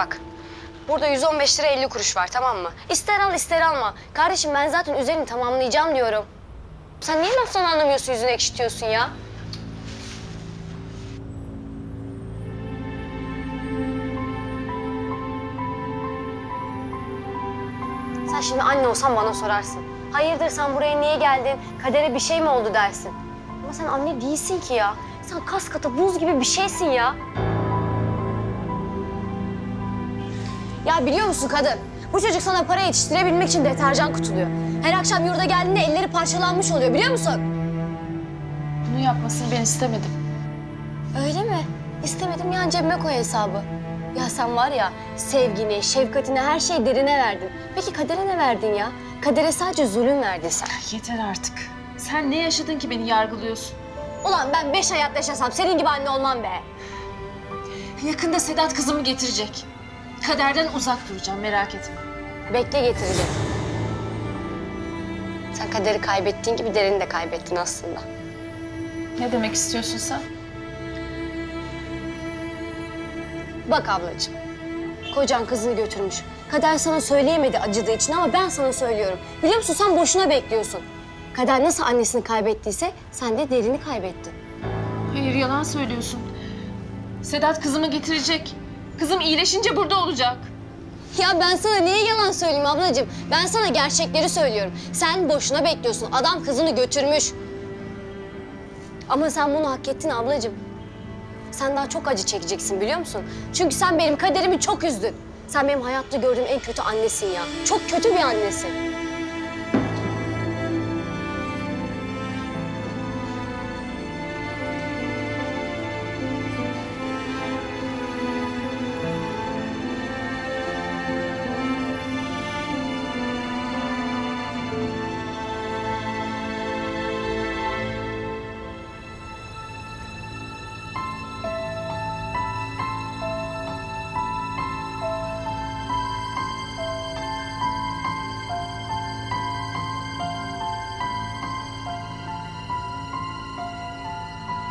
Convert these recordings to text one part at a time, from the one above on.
bak. Burada 115 lira 50 kuruş var tamam mı? İster al ister alma. Kardeşim ben zaten üzerini tamamlayacağım diyorum. Sen niye laftan anlamıyorsun yüzünü ekşitiyorsun ya? Sen şimdi anne olsan bana sorarsın. Hayırdır sen buraya niye geldin? Kadere bir şey mi oldu dersin. Ama sen anne değilsin ki ya. Sen kas katı buz gibi bir şeysin ya. Ya biliyor musun kadın? Bu çocuk sana para yetiştirebilmek için deterjan kutuluyor. Her akşam yurda geldiğinde elleri parçalanmış oluyor biliyor musun? Bunu yapmasını ben istemedim. Öyle mi? İstemedim ya cebime koy hesabı. Ya sen var ya sevgini, şefkatini her şeyi derine verdin. Peki kadere ne verdin ya? Kadere sadece zulüm verdin sen. Yeter artık. Sen ne yaşadın ki beni yargılıyorsun? Ulan ben beş hayat yaşasam senin gibi anne olmam be. Yakında Sedat kızımı getirecek. Kaderden uzak duracağım merak etme. Bekle getirecek. Sen kaderi kaybettiğin gibi derini de kaybettin aslında. Ne demek istiyorsun sen? Bak ablacığım, kocan kızını götürmüş. Kader sana söyleyemedi acıdığı için ama ben sana söylüyorum. Biliyor musun sen boşuna bekliyorsun. Kader nasıl annesini kaybettiyse sen de derini kaybettin. Hayır yalan söylüyorsun. Sedat kızımı getirecek. Kızım iyileşince burada olacak. Ya ben sana niye yalan söyleyeyim ablacığım? Ben sana gerçekleri söylüyorum. Sen boşuna bekliyorsun. Adam kızını götürmüş. Ama sen bunu hak ettin ablacığım. Sen daha çok acı çekeceksin biliyor musun? Çünkü sen benim kaderimi çok üzdün. Sen benim hayatta gördüğüm en kötü annesin ya. Çok kötü bir annesin.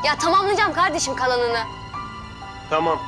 Ya tamamlayacağım kardeşim kalanını. Tamam.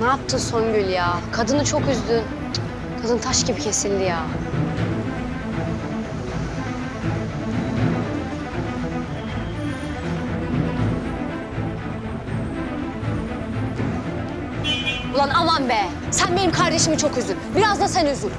Ne yaptın Songül ya? Kadını çok üzdün. Kadın taş gibi kesildi ya. Ulan aman be. Sen benim kardeşimi çok üzdün. Biraz da sen üzül.